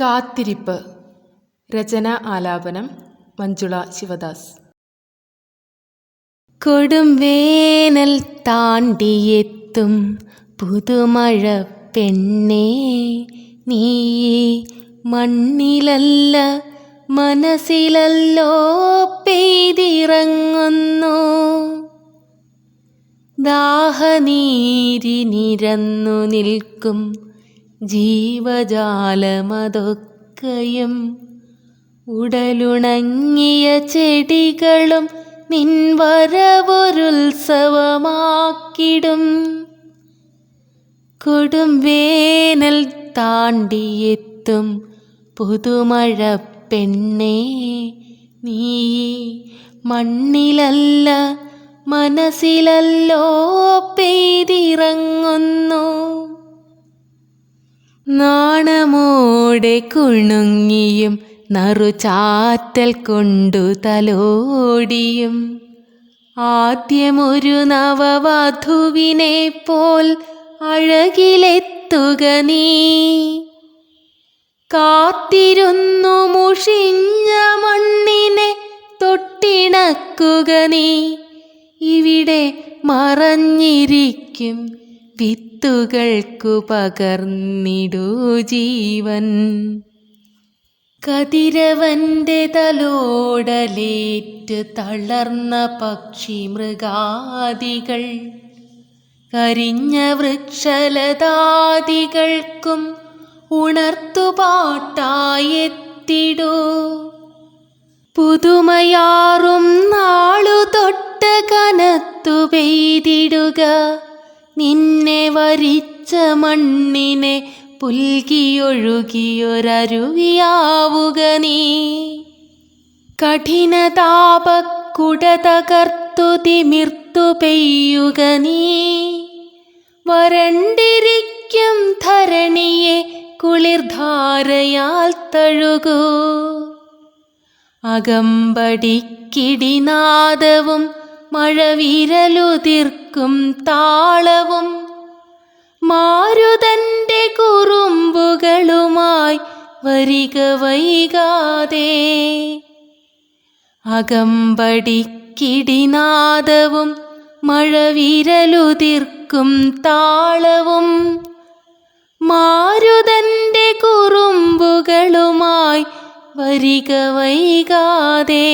കാത്തിരിപ്പ്. രചന ആലാപനം മഞ്ജുള ശിവദാസ്. കൊടും വേനൽ താണ്ടിയെത്തും പുതുമഴ പെണ്ണേ നീ മണ്ണിലല്ല മനസ്സിലല്ലോ പെയ്തിറങ്ങുന്നു. ദാഹനീരി നിരന്നു നിൽക്കും ജീവജാലമതൊക്കെയും ഉടലുണങ്ങിയ ചെടികളും നിൻ വരവൊരുത്സവമാക്കിടും കൊടും വേനൽ താണ്ടിയെത്തും പുതുമഴ പെണ്ണേ നീ മണ്ണിലല്ല മനസ്സിലല്ലോ പെയ്തിറങ്ങുന്നു. നാണമോടെ കുണുങ്ങിയും നറുചാറ്റൽ കൊണ്ടു തലോടിയും. ആദ്യമൊരു നവവധുവിനെ പോൽ അഴകിലെത്തുക നീ. കാത്തിരുന്നു മുഷിഞ്ഞ മണ്ണിനെ തൊട്ടിണക്കുക നീ. ഇവിടെ മറഞ്ഞിരിക്കും വിത്തുകൾക്കു പകർന്നിടൂ ജീവൻ. കതിരവന്റെ തലോടലേറ്റ് തളർന്ന പക്ഷി മൃഗാദികൾ കരിഞ്ഞ വൃക്ഷലതാദികൾക്കും ഉണർത്തുപാട്ടായെത്തിടൂ പുതുമയാറും നാളു തൊട്ട് കനത്തു പെയ്തിടുക. നിന്നെ വരിച്ച മണ്ണിനെ പുൽകിയൊഴുകിയൊരരുവിയാവുക നീ. കഠിനതാപക്കുട തകർത്തു തിമിർത്തു പെയ്യുക നീ. വരണ്ടിരിക്കും ധരണിയെ കുളിർധാരയാൽ തഴുകൂ. അകമ്പടിക്കിടിനാദവും മഴവിരലുതിർക്കും താളവും മാരുതന്റെ കുറുമ്പുകളുമായി വരിക വൈകാതെ. അകമ്പടിക്കിടിനാദവും മഴവിരലുതിർക്കും താളവും മാരുതന്റെ കുറുമ്പുകളുമായി വരിക വൈകാതെ.